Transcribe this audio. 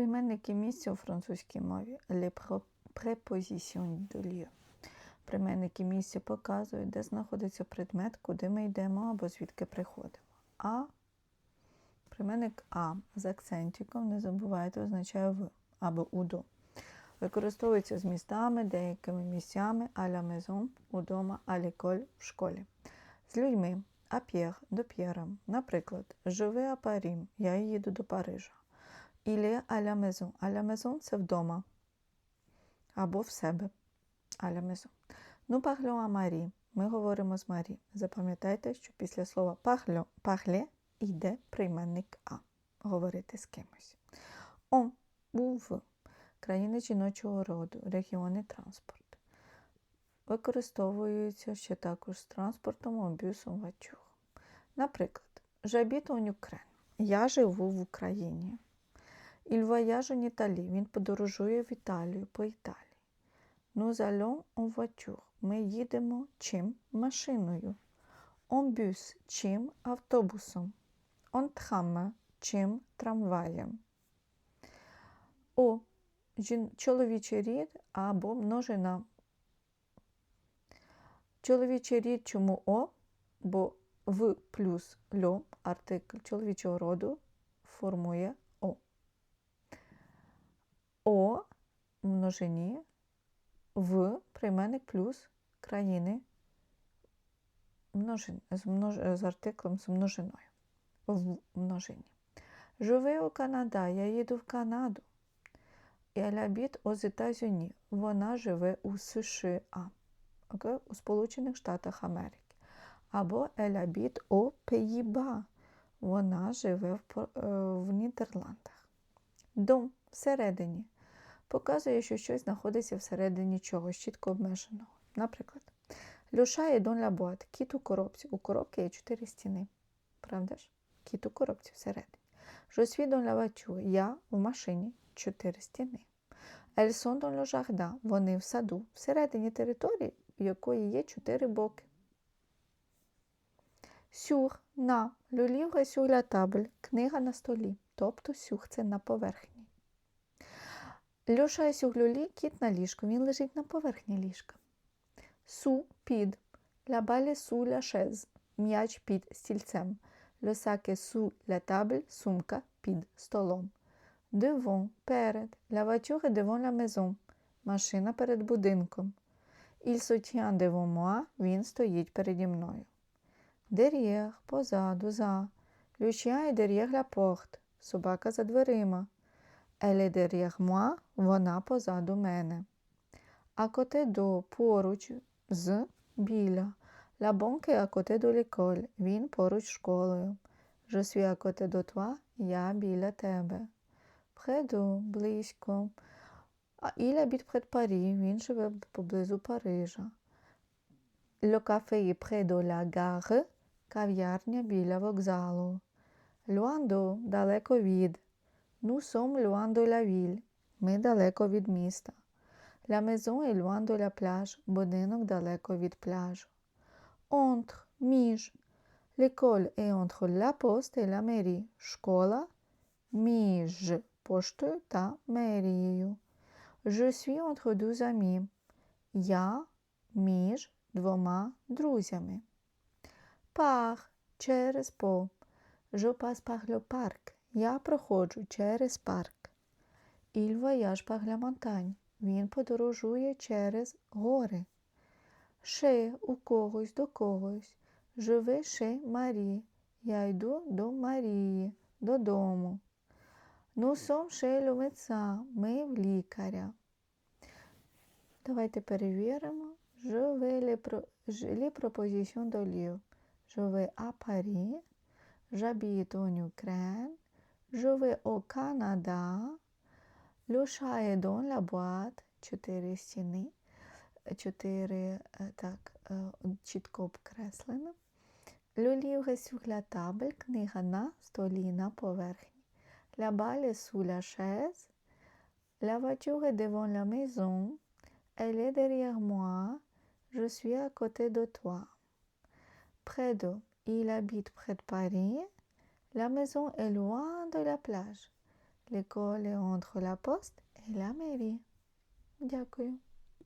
Прийменники місця у французькій мові les prépositions de lieu. Прийменники місця показують, де знаходиться предмет, куди ми йдемо або звідки приходимо. А прийменник А з акцентиком, не забувайте, означає в або удо. Використовується з містами, деякими місцями la maison, удома, à l'école, в школі. З людьми à Pierre, до П'єра. Наприклад, je vais à я їду до Парижа. Il est à la maison. Це вдома. Або в себе. À la. Ну, parlons à. Ми говоримо з Марі. Запам'ятайте, що після слова parlons, parler йде прийменник А. Говорити з кимось. On, у, в. Країни жіночого роду, регіони транспорт. Використовуються ще також з транспортом, обюсом, вачуг. Наприклад, en Ukraine. Я живу в Україні. Il voyage en Italie. Він подорожує в Італію по Італії. Nous allons en voiture. Ми їдемо чим? Машиною. En bus – чим? Автобусом. En tram – чим? Трамваєм. О чоловічий рід або множина. Чоловічий рід чому О? Бо в плюс льо, артикль чоловічого роду, формує О. О множині, в прийменник плюс країни множин, з, множ, з артиклем з множиною. В множині. Живе у Канада, я їду в Канаду. Habite aux États-Unis. Вона живе у США. Окей? У Сполучених Штатах Америки. Або habite aux Pays-Bas. Вона живе в, е, в Нідерландах. Дом всередині показує, що щось знаходиться всередині чогось чітко обмеженого. Наприклад, Люша є дон лабуат, кіт у коробці. У коробки є чотири стіни. Правда ж? Кіт у коробці всередині. Je suis dans. Я в машині. Чотири стіни. Elles sont dans. Вони в саду. Всередині території, в якої є чотири боки. Сюр на sur la table. Книга на столі. Тобто сюр це на поверхні. Льоша est sur. Кіт на ліжку. Він лежить на поверхні ліжка. Су під. Balle est sous la. М'яч під стільцем. Le sac est sous. Сумка під столом. Devant – перед. Voiture est devant la. Машина перед будинком. Se tient devant moi. Він стоїть переді мною. Derrière – позаду, за. Est derrière la porte. Собака за дверима. Elle derrière. Вона позаду мене. À côté de – поруч, з, біля. La banque à côté de. Він поруч школою. Je suis à côté. Я біля тебе. Près близько. А de Paris. Він живе поблизу Парижа. Le café près de la gare. Кав'ярня біля вокзалу. De – далеко від. Sommes loin de la ville. Ми далеко від міста. Maison est loin de la plage. Будинок далеко від пляжу. Entre – між. L'école est entre la poste et la mairie. Школа між поштою та мерією. Je suis entre deux amis. Я між двома друзями. Par – через по. Je passe par le parc. Я проходжу через парк. Il voyage par la montagne. Він подорожує через гори. Chez – у когось до когось. Vais chez Marie. Я йду до Марії, додому. Sommes chez le médecin. Ми в лікаря. Давайте перевіримо. Je vais les propositions de lieu. Je vais à Paris. J'habite en Ukraine. Je vais au Canada. Chat est dans la boîte. Чотири стіни. Чотири, е, так, е, чітко обкреслено. Sur la table. Книга на столі, на поверхні. Sous la chaise. La voiture est devant la maison. Elle est derrière moi. Je suis à côté de toi. Près. Il habite près de Paris. La maison est loin de la plage. L'école est entre la poste et la mairie. Дякую.